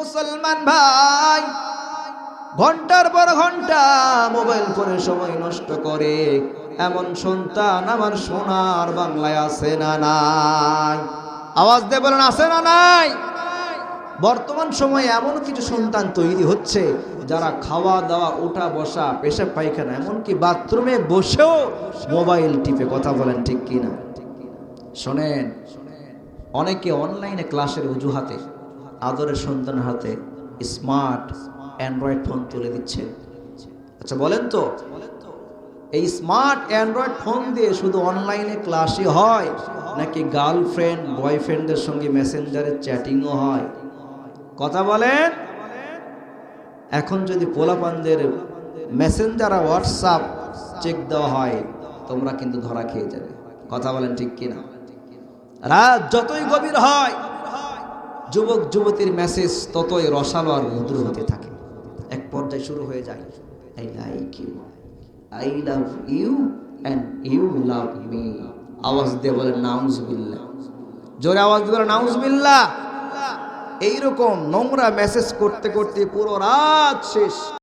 মুসলমান ভাই, ঘণ্টার পর ঘণ্টা মোবাইল ফোনে সময় নষ্ট করে, এমন সন্তান আমার সোনার বাংলায় আছে না নাই? আওয়াজ দিয়ে বলেন, আছে না নাই? বর্তমান সময়ে এমন কিছু সন্তান তৈরি হচ্ছে, যারা খাওয়া দাওয়া ওঠা বসা, পেশাব পায়খানা, এমনকি বাথরুমে বসেও মোবাইল টিপে কথা বলেন ঠিক কিনা? শোনেন, অনেকে অনলাইনে ক্লাসের অজুহাতে আদরের সন্তানের হাতে স্মার্ট অ্যান্ড্রয়েড ফোন তুলে দিচ্ছে। আচ্ছা বলেন তো, এই স্মার্ট অ্যান্ড্রয়েড ফোন দিয়ে শুধু অনলাইনে ক্লাসই হয়, নাকি গার্লফ্রেন্ড বয়ফ্রেন্ডদের সঙ্গে মেসেঞ্জারে চ্যাটিংও হয়? কথা বলেন। এখন যদি পোলাপানদের মেসেঞ্জার আর হোয়াটসঅ্যাপ চেক দেওয়া হয়, তোমরা কিন্তু ধরা খেয়ে যাবে। কথা বলেন ঠিক কিনা? রাত যতই গভীর হয় যুবক, যুবতীর মেসেজ ততই রসালো আর মধুর হতে থাকে। এক পর্যায়ে শুরু হয়ে যায় I like you I love you and you love me আওয়াজ দিয়ে বলে নাউজবিল্লা জোরে আওয়াজ দিয়ে বলে নাউজবিল্লা এইরকম নোংরা মেসেজ করতে করতে পুরো রাত শেষ।